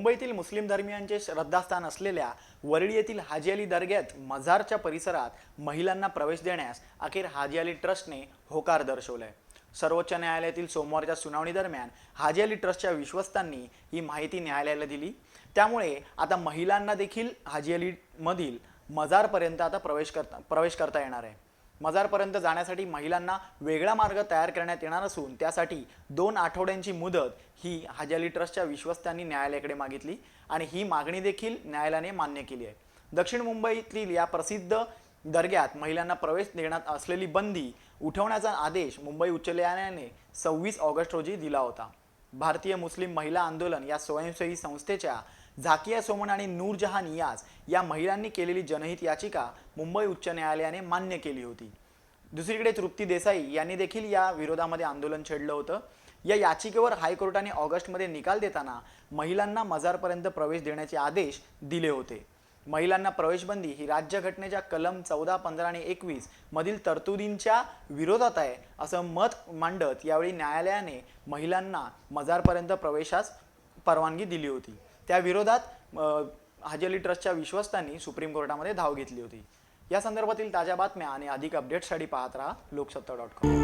मुंबईतील मुस्लिम धर्मियांचे श्रद्धास्थान असलेल्या वरळी येथील हाजी अली दर्ग्यात मझारच्या परिसरात महिलांना प्रवेश देण्यास अखेर हाजी अली ट्रस्टने होकार दर्शवलाय. सर्वोच्च न्यायालयातील सोमवारच्या सुनावणी दरम्यान हाजी अली ट्रस्टच्या विश्वस्तांनी ही माहिती न्यायालयाला दिली. त्यामुळे आता महिलांना देखील हाजी अली मधील मजारपर्यंत आता प्रवेश करता प्रवेश करता येणार आहे. मजारपर्यंत जाण्यासाठी महिलांना वेगळा मार्ग तयार करण्यात येणार असून त्यासाठी दोन आठवड्यांची मुदत ही हजाली ट्रस्टच्या विश्वस्तांनी न्यायालयाकडे मागितली आणि ही मागणी देखील न्यायालयाने मान्य केली आहे. दक्षिण मुंबईतील या प्रसिद्ध दर्ग्यात महिलांना प्रवेश देण्यात असलेली बंदी उठवण्याचा आदेश मुंबई उच्च न्यायालयाने सव्वीस ऑगस्ट रोजी दिला होता. भारतीय मुस्लिम महिला आंदोलन या स्वयंसेवी संस्थेच्या झाकिया सोमन आणि नूरजहान याज या महिलांनी केलेली जनहित याचिका मुंबई उच्च न्यायालयाने मान्य केली होती. दुसरीकडे तृप्ती देसाई यांनी देखील या विरोधामध्ये आंदोलन छेडलं होतं. या याचिकेवर हायकोर्टाने ऑगस्टमध्ये निकाल देताना महिलांना मजारपर्यंत प्रवेश देण्याचे आदेश दिले होते. महिलांना प्रवेशबंदी ही राज्यघटनेच्या कलम चौदा पंधरा आणि एकवीस मधील तरतुदींच्या विरोधात आहे असं मत मांडत यावेळी न्यायालयाने महिलांना मजारपर्यंत प्रवेशास परवानगी दिली होती. त्या विरोधात अं, हाजी ट्रस्टच्या विश्वस्तांनी सुप्रीम कोर्टामध्ये धाव घेतली होती. या संदर्भातील ताज्या बातम्या आणि अधिक अपडेट्ससाठी पाहत राहा लोकसत्ता डॉट कॉम